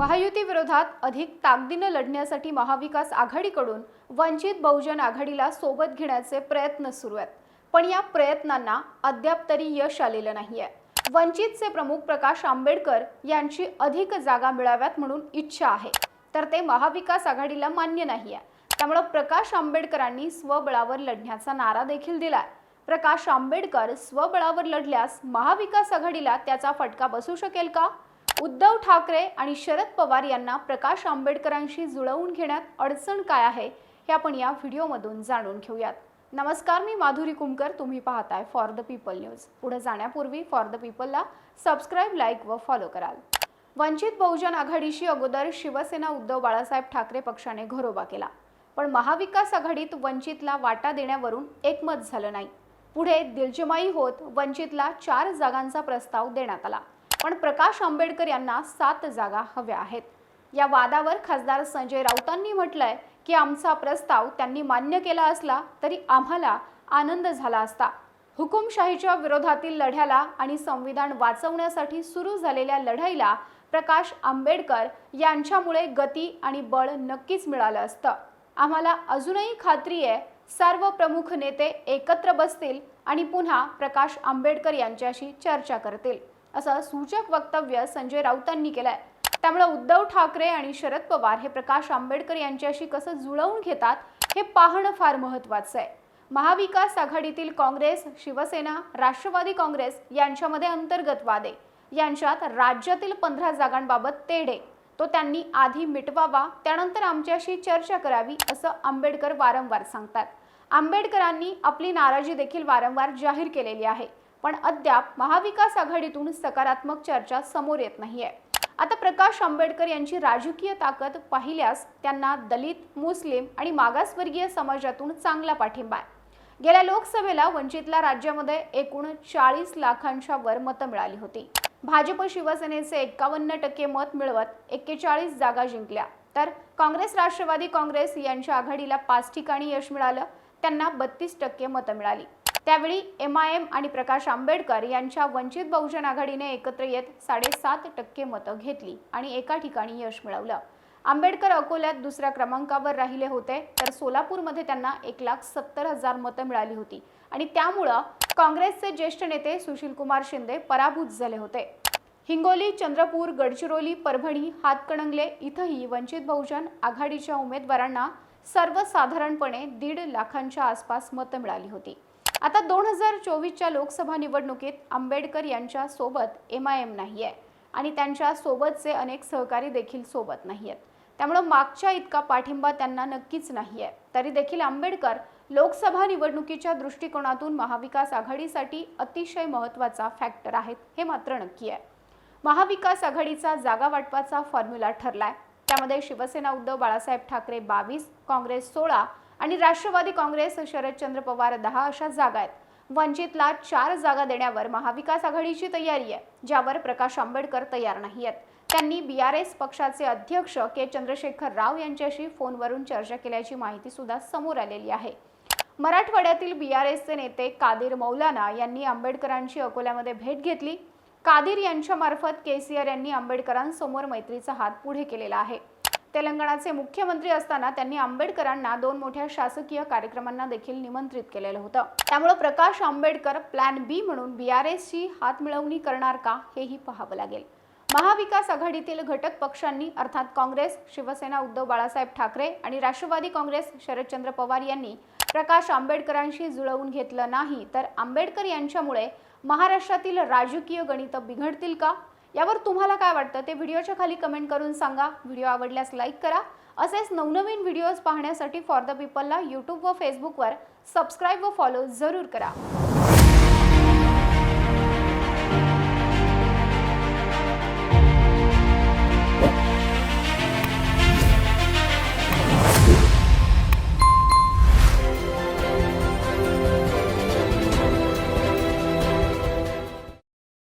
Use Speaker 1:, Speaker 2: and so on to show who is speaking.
Speaker 1: महायुती विरोधात अधिक ताकदीनं लढण्यासाठी महाविकास आघाडीकडून वंचित बहुजन आघाडीला सोबत घेण्याचे प्रयत्न सुरू आहेत. पण या प्रयत्नांना अद्याप तरी यश आलेलं नाहीये. वंचितचे प्रमुख प्रकाश आंबेडकर यांची अधिक जागा मिळाव्यात म्हणून इच्छा आहे. तर ते महाविकास आघाडीला मान्य नाही आहे त्यामुळे प्रकाश आंबेडकरांनी स्वबळावर लढण्याचा नारा देखील दिलाय. प्रकाश आंबेडकर स्वबळावर लढल्यास महाविकास आघाडीला त्याचा फटका बसू शकेल का? उद्धव ठाकरे आणि शरद पवार यांना प्रकाश आंबेडकरांशी जुळवून घेण्यात अडचण काय आहे हे आपण या व्हिडिओमधून जाणून घेऊयात. नमस्कार मी माधुरी कुमकर. तुम्ही पाहताय फॉर द पीपल न्यूज पुढे जाण्यापूर्वी फॉर द पीपलला सबस्क्राईब लाईक व फॉलो कराल. वंचित बहुजन आघाडीशी अगोदर शिवसेना उद्धव बाळासाहेब ठाकरे पक्षाने घरोबा केला. पण महाविकास आघाडीत वंचितला वाटा देण्यावरून एकमत झालं नाही. पुढे दिलजमाई होत वंचितला चार जागांचा प्रस्ताव देण्यात आला. पण प्रकाश आंबेडकर यांना सात जागा हव्या आहेत. या वादावर खासदार संजय राऊतांनी म्हटलंय की आमचा प्रस्ताव त्यांनी मान्य केला असला तरी आम्हाला आनंद झाला असता. हुकुमशाहीच्या विरोधातील लढ्याला आणि संविधान वाचवण्यासाठी सुरू झालेल्या लढाईला प्रकाश आंबेडकर यांच्यामुळे गती आणि बळ नक्कीच मिळालं असतं. आम्हाला अजूनही खात्री आहे सर्व प्रमुख नेते एकत्र बसतील आणि पुन्हा प्रकाश आंबेडकर यांच्याशी चर्चा करतील. असं सूचक वक्तव्य संजय राऊतांनी केलंय. त्यामुळे उद्धव ठाकरे आणि शरद पवार हे प्रकाश आंबेडकर यांच्याशी कसं जुळवून घेतात हे पाहणं फार महत्वाचं आहे. महाविकास आघाडीतील काँग्रेस शिवसेना राष्ट्रवादी काँग्रेस यांच्यामध्ये अंतर्गत वाद. आहे यांच्यात राज्यातील पंधरा जागांबाबत तेढ. तो त्यांनी आधी मिटवावा त्यानंतर आमच्याशी चर्चा करावी असं आंबेडकर वारंवार सांगतात. आंबेडकरांनी आपली नाराजी देखील वारंवार जाहीर केलेली आहे. पण अद्याप महाविकास आघाडीतून सकारात्मक चर्चा समोर येत नाहीये. आता प्रकाश आंबेडकर यांची राजकीय ताकद पाहिल्यास त्यांना दलित मुस्लिम आणि मागासवर्गीय समाजातून चांगला पाठिंबा आहे. गेल्या लोकसभेला वंचितला राज्यामध्ये एकूण चाळीस लाखांच्या वर मतं मिळाली होती. भाजप शिवसेनेचे एक्कावन्न टक्के मत मिळवत एक्केचाळीस जागा जिंकल्या. तर काँग्रेस राष्ट्रवादी काँग्रेस यांच्या आघाडीला पाच ठिकाणी यश मिळालं त्यांना बत्तीस टक्के मतं मिळाली. त्यावेळी एम आय एम आणि प्रकाश आंबेडकर यांच्या वंचित बहुजन आघाडीने एकत्र येत साडेसात टक्के मतं घेतली आणि एका ठिकाणी यश मिळवलं. आंबेडकर अकोल्यात दुसऱ्या क्रमांकावर राहिले होते तर सोलापूरमध्ये त्यांना एक लाख सत्तर हजार मतं मिळाली होती आणि त्यामुळं काँग्रेसचे ज्येष्ठ नेते सुशीलकुमार शिंदे पराभूत झाले होते. हिंगोली चंद्रपूर गडचिरोली परभणी हातकणंगले इथंही वंचित बहुजन आघाडीच्या उमेदवारांना सर्वसाधारणपणे दीड लाखांच्या आसपास मतं मिळाली होती. आता दोन हजार चोवीसच्या लोकसभा निवडणुकीत आंबेडकर यांच्या सोबत एम आय एम नाही आहे आणि त्यांच्या सोबतचे अनेक सहकारी देखील सोबत नाही आहेत त्यामुळं मागच्या इतका पाठिंबा त्यांना नक्कीच नाही आहे तरी देखील आंबेडकर लोकसभा निवडणुकीच्या दृष्टिकोनातून महाविकास आघाडीसाठी अतिशय महत्त्वाचा फॅक्टर आहेत हे मात्र नक्की आहे. महाविकास आघाडीचा जागा वाटपाचा फॉर्म्युला ठरलाय. त्यामध्ये शिवसेना उद्धव बाळासाहेब ठाकरे बावीस काँग्रेस सोळा आणि राष्ट्रवादी काँग्रेस शरदचंद्र पवार दहा अशा जागा आहेत. वंचितला चार जागा देण्यावर महाविकास आघाडीची तयारी आहे ज्यावर प्रकाश आंबेडकर तयार नाही आहेत त्यांनी बी आर एस पक्षाचे अध्यक्ष के चंद्रशेखर राव यांच्याशी फोनवरून चर्चा केल्याची माहिती सुद्धा समोर आलेली आहे. मराठवाड्यातील बी आर एसचे नेते कादिर मौलाना यांनी आंबेडकरांची अकोल्यामध्ये भेट घेतली. कादिर यांच्यामार्फत केसीआर यांनी आंबेडकरांसमोर मैत्रीचा हात पुढे केलेला आहे. तेलंगणाचे मुख्यमंत्री असताना त्यांनी आंबेडकरांना दोन मोठ्या शासकीय कार्यक्रमांना देखील निमंत्रित केलेलं होतं. त्यामुळे प्रकाश आंबेडकर प्लॅन बी म्हणून बी आर एसची हात मिळवणी करणार का हेही पाहावं लागेल. महाविकास आघाडीतील घटक पक्षांनी अर्थात काँग्रेस शिवसेना उद्धव बाळासाहेब ठाकरे आणि राष्ट्रवादी काँग्रेस शरदचंद्र पवार यांनी प्रकाश आंबेडकरांशी जुळवून घेतलं नाही तर आंबेडकर यांच्यामुळे महाराष्ट्रातील राजकीय गणित बिघडतील का? यावर तुम्हाला काय वाटतं ते व्हिडिओच्या खाली कमेंट करून सांगा. व्हिडिओ आवडल्यास लाईक करा. असेच नवनवीन व्हिडिओज पाहण्यासाठी फॉर द पीपलला यूट्यूब व फेसबुकवर सबस्क्राईब व फॉलो जरूर करा.